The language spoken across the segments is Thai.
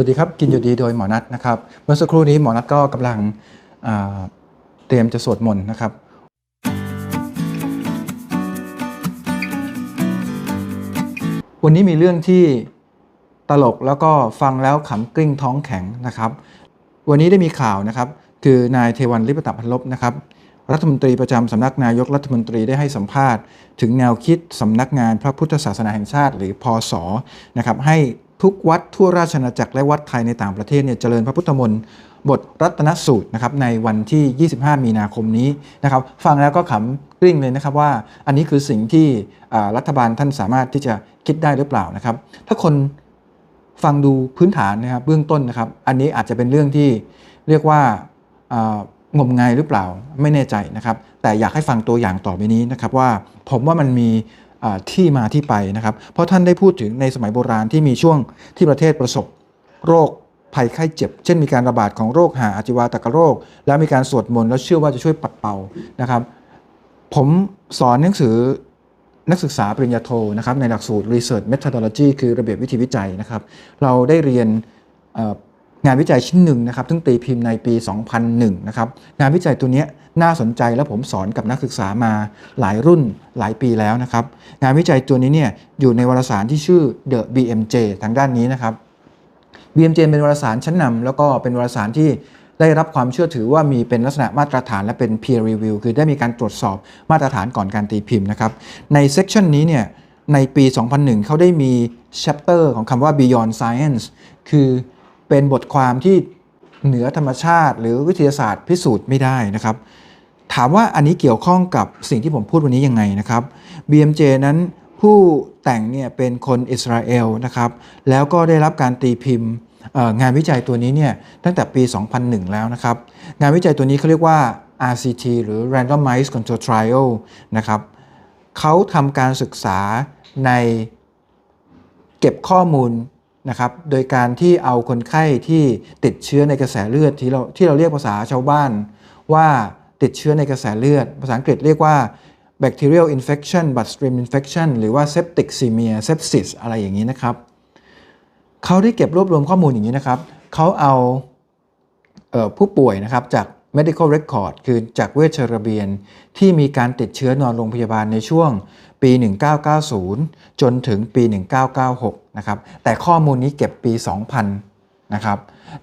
วัสดีครับกินอยู่ดีโดยหมอนัทนะครับเมื่อสักครู่นี้หมอนัทก็กำลังเตรียมจะสวดมนต์นะครับ วันนี้มีเรื่องที่ตลกแล้วก็ฟังแล้วขำกลิ้งท้องแข็งนะครับ วันนี้ได้มีข่าวนะครับ คือนายเทวันลิปตะพันลบนะครับรัฐมนตรีประจำสำนักนายกรัฐมนตรีได้ให้สัมภาษณ์ ถึงแนวคิดสำนักงานพระพุทธศาสนาแห่งชาติ หรือพอสนะครับให้ ทุกวัดทั่วราชอาณาจักรและวัดไทยในต่างประเทศเนี่ยเจริญพระพุทธมนต์บทรัตนสูตรนะครับในวันที่ 25 มีนาคมนี้นะครับ ฟังแล้วก็ขำกริ้งเลยนะครับว่าอันนี้คือสิ่งที่รัฐบาลท่านสามารถที่จะคิดได้หรือเปล่านะครับ ถ้าคนฟังดูพื้นฐานนะครับเบื้องต้นนะครับ อันนี้อาจจะเป็นเรื่องที่เรียกว่างมงายหรือเปล่าไม่แน่ใจนะครับ แต่อยากให้ฟังตัวอย่างต่อไปนี้นะครับว่าผมว่ามันมี ที่มาที่ไปนะครับ เพราะท่านได้พูดถึงในสมัยโบราณที่มีช่วงที่ประเทศประสบโรคภัยไข้เจ็บ เช่นมีการระบาดของโรคหาอาจิวาตกโรค แล้วมีการสวดมนต์แล้วเชื่อว่าจะช่วยปัดเป่านะครับ ผมสอนหนังสือนักศึกษาปริญญาโทนะครับในหลักสูตร Research Methodology คือระเบียบวิธีวิจัยนะครับ เราได้เรียน งานวิจัยชิ้นหนึ่งนะครับซึ่งตีพิมพ์ในปี 2001 นะครับ งานวิจัยตัวนี้น่าสนใจและผมสอนกับนักศึกษามาหลายรุ่นหลายปีแล้วนะครับ งานวิจัยตัวนี้เนี่ยอยู่ในวารสารที่ชื่อ The BMJ ทางด้านนี้นะครับ BMJ เป็นวารสารชั้นนำแล้วก็เป็นวารสารที่ได้รับความเชื่อถือว่ามีเป็นลักษณะมาตรฐานและเป็น peer review คือได้มีการตรวจสอบมาตรฐานก่อนการตีพิมพ์นะครับ ใน section นี้เนี่ยในปี 2001 เขาได้มี chapter ของคำว่า beyond science คือ เป็นบทความที่เหนือธรรมชาติ หรือวิทยาศาสตร์พิสูจน์ไม่ได้นะครับ ถามว่าอันนี้เกี่ยวข้องกับสิ่งที่ผมพูดวันนี้ยังไงนะครับ BMJ นั้นผู้แต่งเนี่ยเป็นคนอิสราเอลนะครับแล้วก็ได้รับการตีพิมพ์งานวิจัยตัวนี้เนี่ยตั้งแต่ปี 2001 แล้วนะครับ งานวิจัยตัวนี้เขาเรียกว่า RCT หรือ Randomized Control Trial นะครับเขาทำการศึกษาในเก็บข้อมูล นะครับโดยการที่เอาคนไข้ที่ติดเชื้อในกระแสเลือดที่เราที่เราเรียกภาษาชาวบ้าน ว่าติดเชื้อในกระแสเลือด ภาษาอังกฤษเรียกว่า bacterial infection bloodstream infection หรือว่า septicemia sepsis อะไรอย่างนี้นะครับเขาได้เก็บรวบรวมข้อมูลอย่างนี้นะครับเขาเอาเออผู้ป่วยนะครับจาก medical record คือจากเวชระเบียนที่มีการติดเชื้อนอนโรงพยาบาลในช่วงปี 1990 จนถึงปี 1996 นะครับ แต่ข้อมูลนี้เก็บปี 2000 นะครับ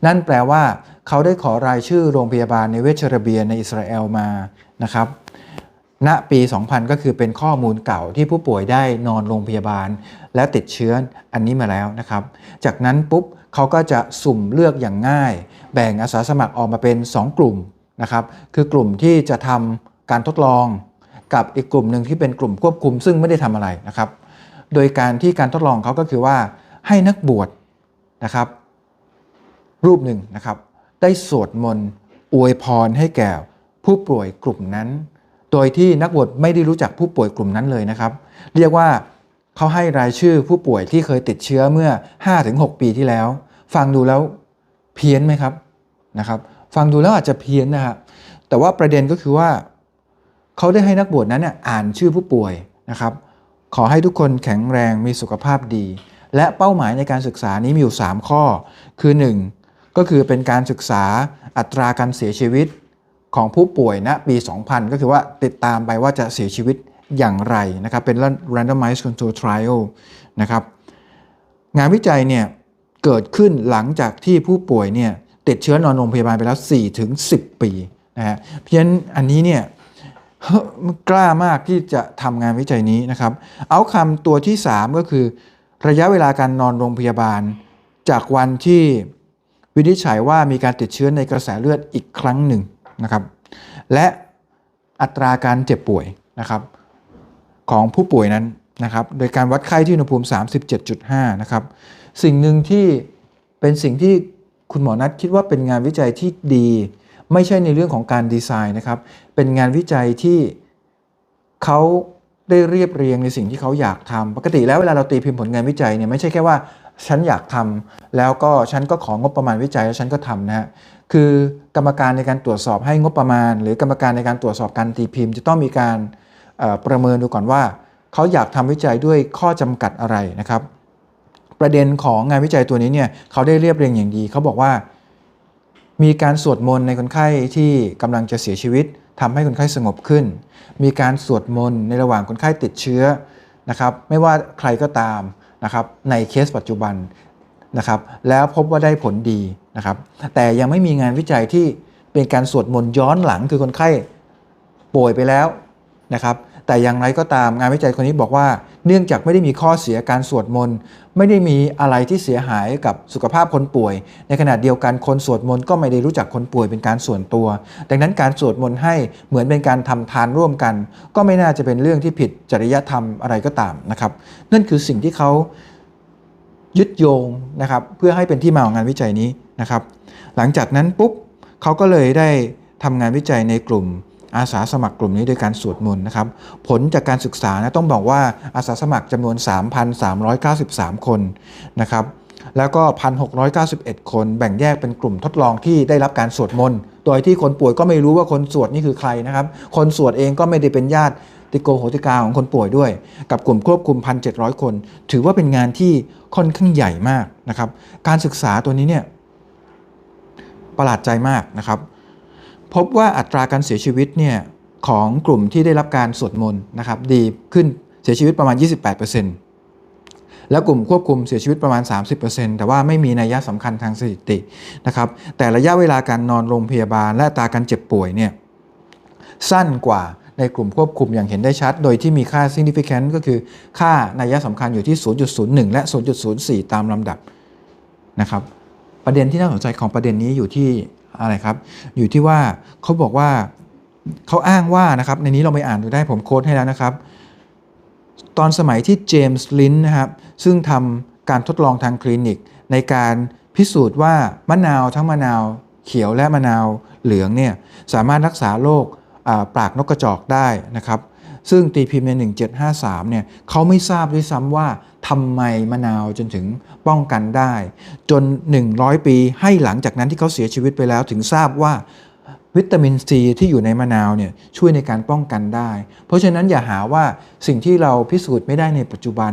นั่นแปลว่าเขาได้ขอรายชื่อโรงพยาบาลในเวชระเบียนในอิสราเอลมานะครับณปี 2000 ก็คือเป็นข้อมูลเก่าที่ผู้ป่วยได้นอนโรงพยาบาล และติดเชื้ออันนี้มาแล้วนะครับ จากนั้นปุ๊บเขาก็จะสุ่มเลือกอย่างง่าย แบ่งอาสาสมัครออกมาเป็น 2 กลุ่ม นะครับ คือกลุ่มที่จะทำการทดลองกับอีกกลุ่มหนึ่งที่เป็นกลุ่มควบคุม ซึ่งไม่ได้ทำอะไรนะครับ โดยการที่การทดลองเขาก็คือว่าให้นักบวชนะครับ รูปหนึ่งนะครับ ได้สวดมนต์อวยพรให้แก่ผู้ป่วยกลุ่มนั้น โดยที่นักบวชไม่ได้รู้จักผู้ป่วยกลุ่มนั้นเลยนะครับ เรียกว่าเขาให้รายชื่อผู้ป่วยที่เคยติดเชื้อเมื่อ 5-6 ปีที่แล้ว ฟังดูแล้วเพี้ยนไหมครับนะครับ ฟังดูแล้วอาจจะเพี้ยนนะฮะแต่ว่าประเด็นก็คือว่า เขาได้ให้นักบวชนั้นอ่านชื่อผู้ป่วยนะครับ ขอให้ทุกคนแข็งแรงมีสุขภาพดี และเป้าหมายในการศึกษานี้มีอยู่ 3 ข้อ คือ 1 ก็คือเป็นการศึกษาอัตราการเสียชีวิตของผู้ป่วยณปี 2000 ก็คือว่าติดตามไปว่าจะเสียชีวิตอย่างไรนะครับ เป็น randomized control trial นะครับ งานวิจัยเนี่ยเกิดขึ้นหลังจากที่ผู้ป่วยเนี่ย ติดเชื้อนอนโรงพยาบาลไปแล้ว4ถึง10 ปีนะฮะเพราะฉะนั้นอันนี้เนี่ยกล้ามากที่จะทำงานวิจัยนี้นะครับเอาคำตัวที่ 3 ก็คือ ระยะเวลาการนอนโรงพยาบาล จากวันที่วินิจฉัยว่ามีการติดเชื้อในกระแสเลือดอีกครั้งหนึ่งนะครับ และอัตราการเจ็บป่วยนะครับ ของผู้ป่วยนั้นนะครับ โดยการวัดไข้ที่อุณหภูมิ 37.5 นะครับ สิ่งหนึ่งที่เป็นสิ่งที่ คุณหมอนัทคิดว่าเป็นงานวิจัยที่ดี ไม่ใช่ในเรื่องของการดีไซน์นะครับ เป็นงานวิจัยที่เขาได้เรียบเรียงในสิ่งที่เขาอยากทำปกติแล้วเวลาเราตีพิมพ์ผลงานวิจัยเนี่ยไม่ใช่แค่ว่าฉันอยากทำแล้วก็ฉันก็ของบประมาณวิจัยแล้วฉันก็ทำนะฮะคือกรรมการในการตรวจสอบให้งบประมาณ หรือกรรมการในการตรวจสอบการตีพิมพ์ จะต้องมีการประเมินดูก่อนว่า เขาอยากทำวิจัยด้วยข้อจำกัดอะไรนะครับ ประเด็นของงานวิจัยตัวนี้เนี่ยเขาได้เรียบเรียงอย่างดี เขาบอกว่า มีการสวดมนต์ในคนไข้ที่กำลังจะเสียชีวิตทำให้คนไข้สงบขึ้น มีการสวดมนต์ในระหว่างคนไข้ติดเชื้อนะครับ ไม่ว่าใครก็ตามนะครับในเคสปัจจุบันนะครับ แล้วพบว่าได้ผลดีนะครับ แต่ยังไม่มีงานวิจัยที่เป็นการสวดมนต์ย้อนหลังคือคนไข้ป่วยไปแล้วนะครับ แต่อย่างไรก็ตามงานวิจัยคนนี้บอกว่า เนื่องจากไม่ได้มีข้อเสียการสวดมนต์ไม่ได้มีอะไรที่เสียหายกับสุขภาพคนป่วย ในขณะเดียวกันคนสวดมนต์ก็ไม่ได้รู้จักคนป่วยเป็นการส่วนตัว ดังนั้นการสวดมนต์ให้เหมือนเป็นการทำทานร่วมกัน ก็ไม่น่าจะเป็นเรื่องที่ผิดจริยธรรมอะไรก็ตามนะครับ นั่นคือสิ่งที่เขายึดโยงนะครับเพื่อให้เป็นที่มาของงานวิจัยนี้นะครับ หลังจากนั้นปุ๊บเขาก็เลยได้ทำงานวิจัยในกลุ่ม อาสาสมัครกลุ่มนี้โดยการสวดมนต์นะครับผลจากการศึกษานะต้องบอกว่าอาสาสมัครจำนวน 3,393 คนนะครับแล้วก็ 1,691 คนแบ่งแยกเป็นกลุ่มทดลองที่ได้รับการสวดมนต์โดยที่คนป่วยก็ไม่รู้ว่าคนสวดนี่คือใครนะครับ คนสวดเองก็ไม่ได้เป็นญาติติโกโหติกาของคนป่วยด้วย กับกลุ่มควบคุม 1,700 คน ถือว่าเป็นงานที่ค่อนข้างใหญ่มากนะครับ การศึกษาตัวนี้เนี่ยประหลาดใจมากนะครับ พบว่าอัตราการเสียชีวิตเนี่ยของกลุ่มที่ได้รับการสวดมนต์นะครับดีขึ้นเสียชีวิตประมาณ 28%แล้วกลุ่มควบคุมเสียชีวิตประมาณ 30%แต่ว่าไม่มีนัยยะสำคัญทางสถิตินะครับแต่ระยะเวลาการนอนโรงพยาบาล และตาการเจ็บป่วยเนี่ยสั้นกว่าในกลุ่มควบคุมอย่างเห็นได้ชัด โดยที่มีค่า significant ก็คือค่านัยยะสำคัญอยู่ที่ 0.01 และ 0.04 ตามลำดับนะครับ ประเด็นที่น่าสนใจของประเด็นนี้อยู่ที่ อะไรครับ อยู่ที่ว่าเขาบอกว่าเขาอ้างว่านะครับ ในนี้เราไปอ่านดูได้ผมโค้ดให้แล้วนะครับ ตอนสมัยที่เจมส์ลินนะครับ ซึ่งทำการทดลองทางคลินิก ในการพิสูจน์ว่ามะนาวทั้งมะนาวเขียวและมะนาวเหลืองเนี่ยสามารถรักษาโรคปากนกกระจอกได้นะครับ ซึ่งตีพิมพ์ใน 1753เนี่ยเขาไม่ทราบด้วยซ้ำว่า ทำไมมะนาวจนถึงป้องกันได้ จน 100 ปีให้หลังจากนั้นที่เขาเสียชีวิตไปแล้วถึงทราบว่าวิตามินซีที่อยู่ในมะนาวเนี่ยช่วยในการป้องกันได้ เพราะฉะนั้นอย่าหาว่าสิ่งที่เราพิสูจน์ไม่ได้ในปัจจุบัน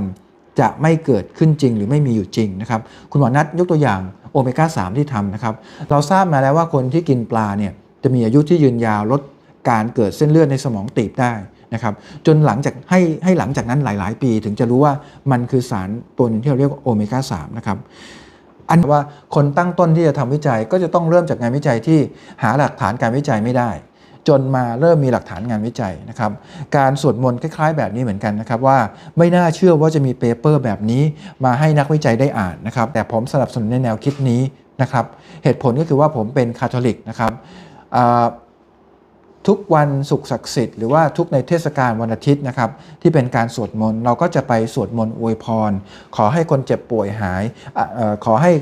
จะไม่เกิดขึ้นจริงหรือไม่มีอยู่จริงนะครับ คุณหมอนัทยกตัวอย่างโอเมก้า 3 ที่ทำนะครับ เราทราบมาแล้วว่าคนที่กินปลาเนี่ยจะมีอายุที่ยืนยาวลดการเกิดเส้นเลือดในสมองตีบได้ นะครับจนหลังจากให้ให้หลังจากนั้นหลาย ๆ ปี ถึงจะรู้ว่ามันคือสารตัวหนึงที่เราเรียกว่าโอเมก้า3นะครับอันว่าคนตั้งต้นที่จะทำวิจัยก็จะต้องเริ่มจากงานวิจัยที่หาหลักฐานการวิจัยไม่ได้ จนมาเริ่มมีหลักฐานงานวิจัยนะครับ การสวดมนต์คล้าย ๆ แบบนี้เหมือนกันนะครับว่าไม่น่าเชื่อว่าจะมีเปเปอร์แบบนี้ มาให้นักวิจัยได้อ่านนะครับ แต่ผมสนับสนุนในแนวคิดนี้นะครับ เหตุผลก็คือว่าผมเป็นคาทอลิกนะครับ ทุกวันศุกร์ศักดิ์สิทธิ์หรือว่าทุกในเทศกาลวันอาทิตย์นะครับที่เป็นการสวดมนต์เราก็จะไปสวดมนต์อวยพร ขอให้คนเจ็บป่วยหายออขอให้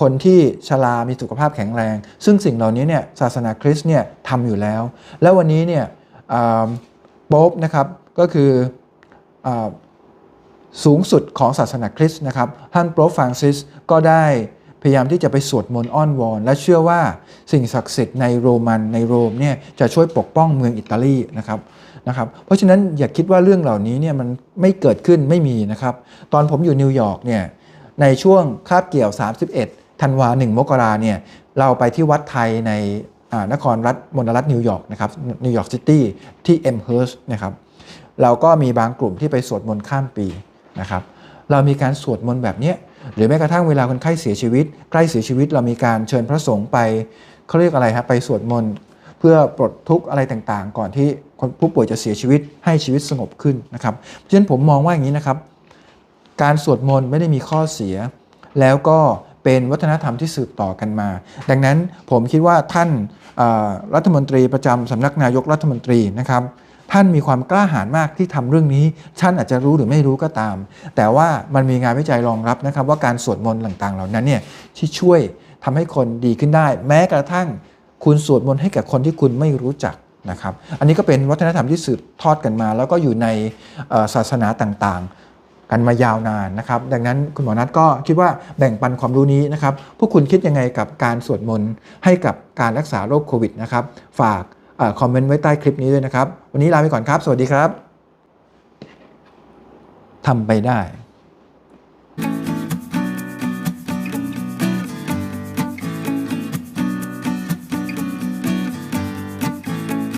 คนที่ชรา มีสุขภาพแข็งแรง ซึ่งสิ่งเหล่านี้เนี่ยศาสนาคริสต์เนี่ยทำอยู่แล้ว แล้ววันนี้เนี่ยโป๊ปนะครับก็คืออสูงสุดของศาสนาคริสต์นะครับท่านโปรฟฟรานซิสก็ได้ พยายามที่จะไปสวดมนต์อ้อนวอน และเชื่อว่าสิ่งศักดิ์สิทธิ์ในโรมันในโรมเนี่ยจะช่วยปกป้องเมืองอิตาลีนะครับนะครับเพราะฉะนั้นอย่าคิดว่าเรื่องเหล่านี้เนี่ยมันไม่เกิดขึ้นไม่มีนะครับ ตอนผมอยู่นิวยอร์กเนี่ยในช่วงคาบเกี่ยว 31 ธันวา1มกราเนี่ยเราไปที่วัดไทยในนครรัฐมณรัฐนิวยอร์กนะครับนิวยอร์กซิตี้ที่เอ็มเฮิร์สนะครับเราก็มีบางกลุ่มที่ไปสวดมนต์ข้ามปีนะครับเรามีการสวดมนต์แบบเนี้ย หรือแม้กระทั่งเวลาคนไข้เสียชีวิต ใกล้เสียชีวิตเรามีการเชิญพระสงฆ์ไปเขาเรียกอะไรครับไปสวดมนต์เพื่อปลดทุกข์อะไรต่างๆ ก่อนที่คนผู้ป่วยจะเสียชีวิตให้ชีวิตสงบขึ้นนะครับเพราะฉะนั้นผมมองว่าอย่างนี้นะครับ การสวดมนต์ไม่ได้มีข้อเสีย แล้วก็เป็นวัฒนธรรมที่สืบต่อกันมา ดังนั้นผมคิดว่าท่านรัฐมนตรีประจำสำนักนายกรัฐมนตรีนะครับ ท่านมีความกล้าหาญมากที่ทำเรื่องนี้ ท่านอาจจะรู้หรือไม่รู้ก็ตาม แต่ว่ามันมีงานวิจัยรองรับนะครับ ว่าการสวดมนต์ต่างๆ เหล่านั้นเนี่ยที่ช่วยทำให้คนดีขึ้นได้ แม้กระทั่งคุณสวดมนต์ให้กับคนที่คุณไม่รู้จักนะครับ อันนี้ก็เป็นวัฒนธรรมที่สืบทอดกันมา แล้วก็อยู่ในศาสนาต่างๆ กันมายาวนานนะครับ ดังนั้นคุณหมอนัทก็คิดว่าแบ่งปันความรู้นี้นะครับ พวกคุณคิดยังไงกับการสวดมนต์ให้กับการรักษาโรคโควิดนะครับ ฝาก คอมเมนต์ไว้ใต้คลิปนี้ด้วยนะครับ วันนี้ลาไปก่อนครับ สวัสดีครับทำไปได้